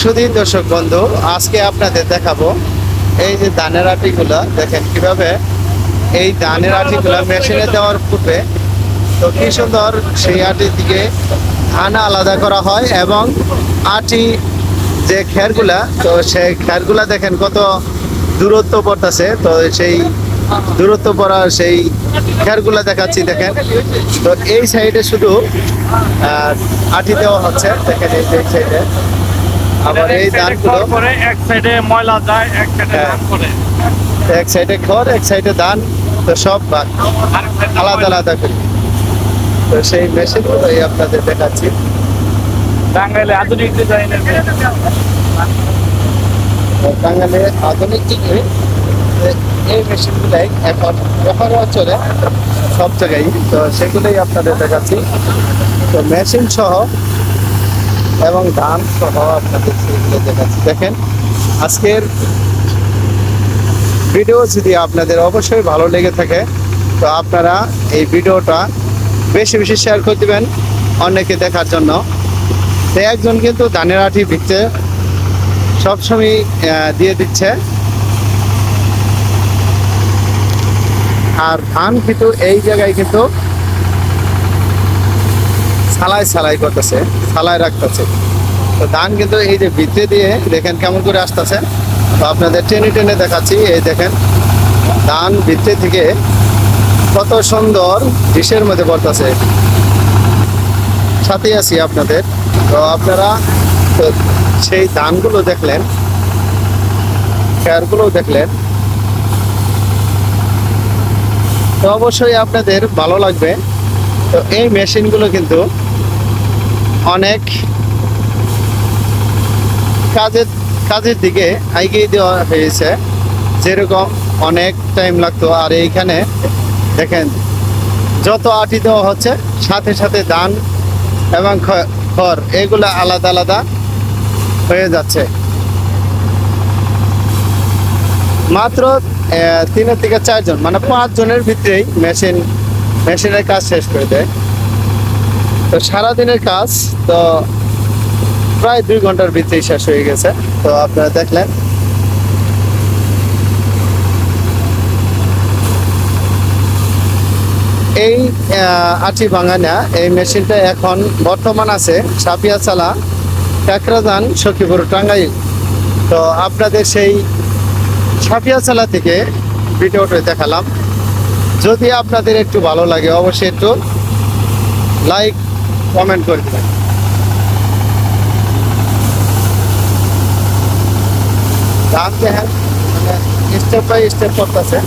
শুধু দর্শক বন্ধু, আজকে আপনাদের দেখাবো এই যে ধানের আটিগুলা, দেখেন কীভাবে এই ধানের আটিগুলা মেশিনে দেওয়ার পূর্বে তো কি সুন্দর সেই আটির দিকে ধান আলাদা করা হয় এবং আটি যে খেরগুলা, তো সেই খেরগুলা দেখেন কত দূরত্ব পড়তেছে, তো সেই দূরত্ব পড়া সেই খেরগুলা দেখাচ্ছি দেখেন। তো এই সাইডে শুধু আটি দেওয়া হচ্ছে দেখেন এই সাইডে। আবার এই এক ধানগুলো এক সাইডে ময়লা যায় এক সাইডে হ্যাঁ। ধান করে এক সাইডে খড় এক সাইডে ধান তো সব আলাদা আলাদা করে। তো সেই মেশিনগুলোই আপনাদের দেখাচ্ছি। টাঙ্গাইলে আধুনিক ডিজাইনের বাঙালি আধুনিক এ- এই মেশিনগুলাই এখন ব্যবহার অঞ্চলে সব জায়গায়, তো সেগুলোই আপনাদের দেখাচ্ছি। তো মেশিন সহ এবং ধান সহ আপনাদের সেগুলো দেখাচ্ছি। দেখেন, আজকের ভিডিও যদি আপনাদের অবশ্যই ভালো লেগে থাকে, তো আপনারা এই ভিডিওটা বেশি বেশি শেয়ার করে দেবেন অনেকে দেখার জন্য। তো একজন কিন্তু ধানের আঠি বিকতে সবসময় দিয়ে দিচ্ছে। আর ধান কিন্তু এই জায়গায় কিন্তু সালাই সালাই করতেছে সালাই রাখতেছে। তো ধান কিন্তু এই যে ভিতরে দিয়ে দেখেন কেমন করে আসতেছে। তো আপনাদের টেনে টেনে দেখাচ্ছি, এই দেখেন, ধান ভিতরে থেকে কত সুন্দর ডিশের মধ্যে পড়তেছে। সাথে আছি আপনাদের। তো আপনারা সেই ধানগুলো দেখলেন খেয়ারগুলো দেখলেন। তো অবশ্যই আপনাদের ভালো লাগবে। তো এই মেশিনগুলো কিন্তু অনেক কাজের কাজের দিকে এগিয়ে দেওয়া হয়েছে। যেরকম অনেক টাইম লাগতো। আর এইখানে দেখেন, যত আটি দেওয়া হচ্ছে, সাথে সাথে ধান এবং খড়, এগুলো আলাদা আলাদা হয়ে যাচ্ছে। মাত্র তিনের থেকে চারজন মানে পাঁচ জনের ভিতরেই মেশিন, মেশিনের কাজ শেষ করে দেয়। তো সারাদিনের কাজ, তো প্রায় দুই ঘণ্টার ভিতরেই শেষ হয়ে গেছে। তো আপনারা দেখলেন। এই আটি ভাঙানা, এই মেশিনটা এখন বর্তমান আছে সাপিয়া চালা কাকরাজান সখীপুর, টাঙ্গাইল। তো আপনাদের সেই সাপিয়া চালা থেকে ভিডিওটা দেখালাম। যদি আপনাদের একটু ভালো লাগে, অবশ্যই একটু লাইক, কমেন্ট করে দেবেন। ধান দেখেন স্টেপ বাই স্টেপ করতেছে।